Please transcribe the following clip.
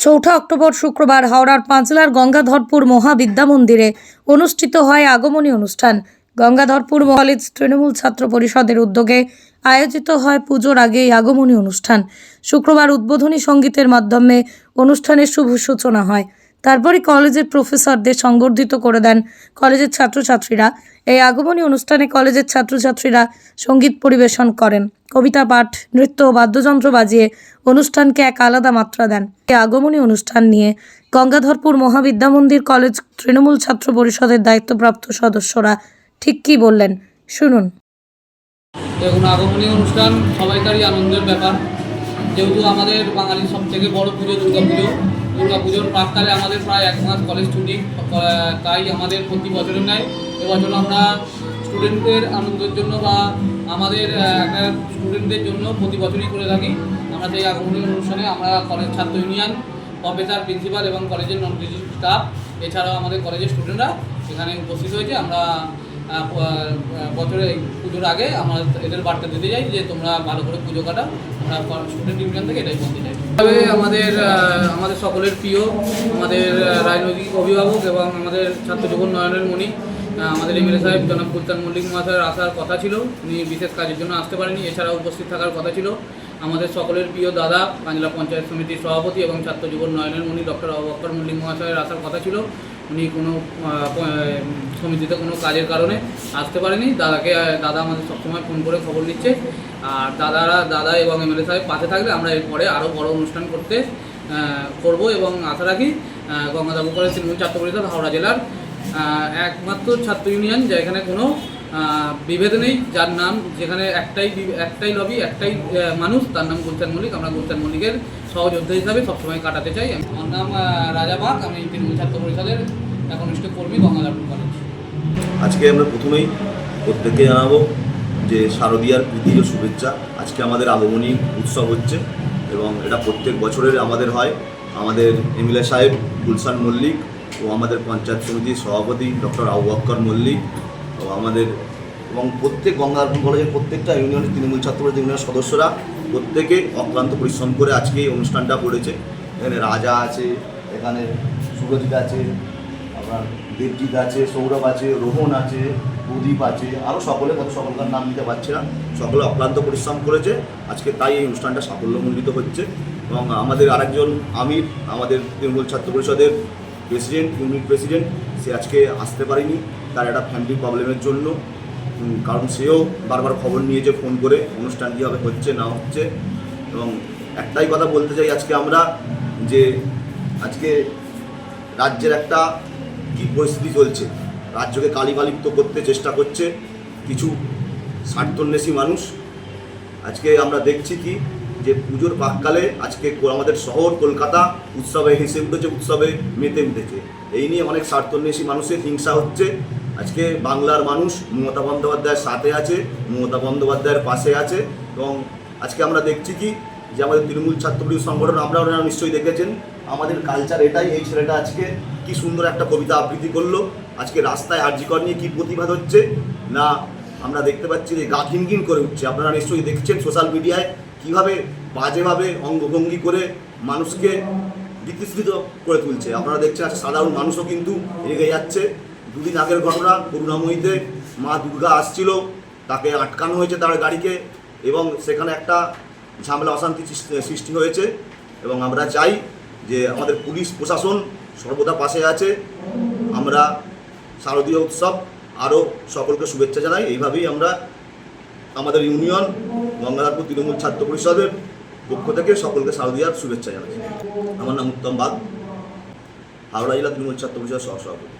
চৌঠা অক্টোবর শুক্রবার হাওড়ার পাঁচলার গঙ্গাধরপুর মহাবিদ্যা মন্দিরে অনুষ্ঠিত হয় আগমনী অনুষ্ঠান। গঙ্গাধরপুর কলেজ তৃণমূল ছাত্র পরিষদের উদ্যোগে আয়োজিত হয় পুজোর আগে এই আগমনী অনুষ্ঠান। শুক্রবার উদ্বোধনী সঙ্গীতের মাধ্যমে অনুষ্ঠানের শুভ সূচনা হয়। তারপরে কলেজের প্রফেসরদের সংবর্ধিত করে দেন কলেজের ছাত্রছাত্রীরা। এই আগমনী অনুষ্ঠানে কলেজের ছাত্রছাত্রীরা সংগীত পরিবেশন করেন। কবিতা পাঠ, নৃত্য বাদ্যযন্ত্র বাজিয়ে অনুষ্ঠানকে এক আলাদা মাত্রা দেন। এই আগমনী অনুষ্ঠান নিয়ে গঙ্গাধরপুর মহাবিদ্যা মন্দির কলেজ তৃণমূল ছাত্র পরিষদের দায়িত্বপ্রাপ্ত সদস্যরা ঠিক কী বললেন শুনুন। দেখুন, আগমনী অনুষ্ঠান সবাইকারই আনন্দের ব্যাপার। যেহেতু আমাদের বাঙালির সব থেকে বড় পুজো দুর্গা পুজো পুজোর প্রাককালে আমাদের প্রায় এক মাস কলেজ ছুটি, তাই আমাদের প্রতি বছরের ন্যায় এবছর আমরা স্টুডেন্টদের আনন্দের জন্য বা আমাদের একটা স্টুডেন্টদের জন্য প্রতি বছরই করে থাকি। আমরা সেই আগমনী অনুষ্ঠানে আমরা কলেজ ছাত্র ইউনিয়ন প্রফেসর প্রিন্সিপাল এবং কলেজের নন টিচিং স্টাফ এছাড়াও আমাদের কলেজের স্টুডেন্টরা এখানে উপস্থিত হয়েছে। আমরা বছরে পুজোর আগে আমরা এদের বার্তা দিতে যাই যে তোমরা ভালো করে পুজো কাটাও। আমরা স্টুডেন্ট ইউনিয়ন থেকে এটাই বলতে চাই। আমাদের আমাদের সকলের প্রিয়, আমাদের রাজনৈতিক অভিভাবক এবং আমাদের ছাত্র জীবন নয়নের মণি আমাদের এমএলএ সাহেব জনাব কুলতান মল্লিক মহাশয়ের আসার কথা ছিল। উনি বিশেষ কাজের জন্য আসতে পারেনি এছাড়া উপস্থিত থাকার কথা ছিল। আমাদের সকলের প্রিয় দাদা কাঞ্জলা পঞ্চায়েত সমিতির সভাপতি এবং ছাত্র জীবন নয়নের মণি ডক্টর অবক্কর মল্লিক মহাশয়ের আসার কথা ছিল। উনি কোনো সমিতিতে কোনো কাজের কারণে আসতে পারেনি। দাদাকে, দাদা আমাদের সবসময় ফোন করে খবর নিচ্ছে আর দাদারা, দাদা এবং এমএলএ সাহেব পাশে থাকলে আমরা এরপরে আরও বড় অনুষ্ঠান করতে করব এবং আশা রাখি গঙ্গাদাবু কলেজ তৃণমূল ছাত্র পরিষদ হাওড়া জেলার একমাত্র ছাত্র ইউনিয়ন যেখানে কোনো বিভেদ নেই যার নাম, যেখানে একটাই একটাই লবি একটাই মানুষ, তার নাম গুলচান মল্লিক। আমরা গুলচান মল্লিকের সহযোদ্ধা হিসাবে সবসময় কাটাতে চাই। আমার নাম রাজা বাগ আমি তৃণমূল ছাত্র পরিষদের একনিষ্ঠ কর্মী গঙ্গাধারপুর কলেজ আজকে আমরা প্রথমেই প্রত্যেককে জানাব যে শারদীয়ার প্রীতি ও শুভেচ্ছা। আজকে আমাদের আগমনী উৎসব হচ্ছে এবং এটা প্রত্যেক বছরের আমাদের হয়। আমাদের এমএলএ সাহেব, গুলশান মল্লিক ও আমাদের পঞ্চায়েত সমিতির সভাপতি ডক্টর আবু মল্লিক ও আমাদের এবং প্রত্যেক গঙ্গাধরপুর কলেজের প্রত্যেকটা ইউনিয়নের তৃণমূল ছাত্র ইউনিয়নের সদস্যরা প্রত্যেকে অক্লান্ত পরিশ্রম করে আজকে এই অনুষ্ঠানটা করেছে। এখানে রাজা আছে, এখানে সুরজিৎ আছে, আপনার দেবজিৎ আছে, সৌরভ আছে, রোহন আছে, প্রদীপ আছে আরও সকলে কত সকলকার নাম নিতে পারছে না। সকলে অক্লান্ত পরিশ্রম করেছে, আজকে তাই এই অনুষ্ঠানটা সাফল্যমণ্ডিত হচ্ছে এবং আমাদের আরেকজন আমির, আমাদের তৃণমূল ছাত্র পরিষদের প্রেসিডেন্ট, ইউনিট প্রেসিডেন্ট, সে আজকে আসতে পারেনি। তার একটা ফ্যামিলি প্রবলেমের জন্য। কারণ সেও বারবার খবর নিয়েছে ফোন করে, অনুষ্ঠান কীভাবে হচ্ছে, না হচ্ছে। এবং একটাই কথা বলতে চাই আজকে আমরা, যে আজকে রাজ্যের একটা কী পরিস্থিতি চলছে। রাজ্যকে কালিমালিপ্ত করতে চেষ্টা করছে কিছু স্বার্থন্বেষী মানুষ। আজকে আমরা দেখছি কি, যে পুজোর প্রাককালে আজকে আমাদের শহর কলকাতা উৎসবে হেসে উঠেছে, উৎসবে মেতে উঠেছে। এই নিয়ে অনেক স্বার্থন্বেষী মানুষের হিংসা হচ্ছে। আজকে বাংলার মানুষ মমতা বন্দ্যোপাধ্যায়ের সাথে আছে, মমতা বন্দ্যোপাধ্যায়ের পাশে আছে এবং আজকে আমরা দেখছি কি যে আমাদের তৃণমূল ছাত্র পরিষদ সংগঠন আমরা ওনারা নিশ্চয়ই দেখেছেন, আমাদের কালচার এটাই, এই ছেলেটা আজকে কি সুন্দর একটা কবিতা আবৃত্তি করল, আজকে রাস্তায় আর্জিকর নিয়ে কী প্রতিবাদ হচ্ছে, না আমরা দেখতে পাচ্ছি যে গা ঘিনঘিন করে উঠছে। আপনারা নিশ্চয়ই দেখছেন সোশ্যাল মিডিয়ায় কীভাবে বাজেভাবে অঙ্গভঙ্গি করে মানুষকে বিতৃষ্ণিত করে তুলছে। আপনারা দেখছেন সাধারণ মানুষও কিন্তু রেগে যাচ্ছে। দুদিন আগের ঘটনা, করুণাময়ীতে মা দুর্গা আসছিল, তাকে আটকানো হয়েছে তার গাড়িকে, এবং সেখানে একটা ঝামেলা, অশান্তি সৃষ্টি- হয়েছে, এবং আমরা চাই যে আমাদের পুলিশ প্রশাসন সর্বদা পাশে আছে। আমরা শারদীয় উৎসব আরও সকলকে শুভেচ্ছা জানাই। এইভাবেই আমরা আমাদের ইউনিয়ন, গঙ্গাধরপুর তৃণমূল ছাত্র পরিষদের পক্ষ থেকে সকলকে শারদীয়ার শুভেচ্ছা জানাই আমার নাম উত্তম বাগ, হাওড়া জেলা তৃণমূল ছাত্র পরিষদের সহসভাপতি।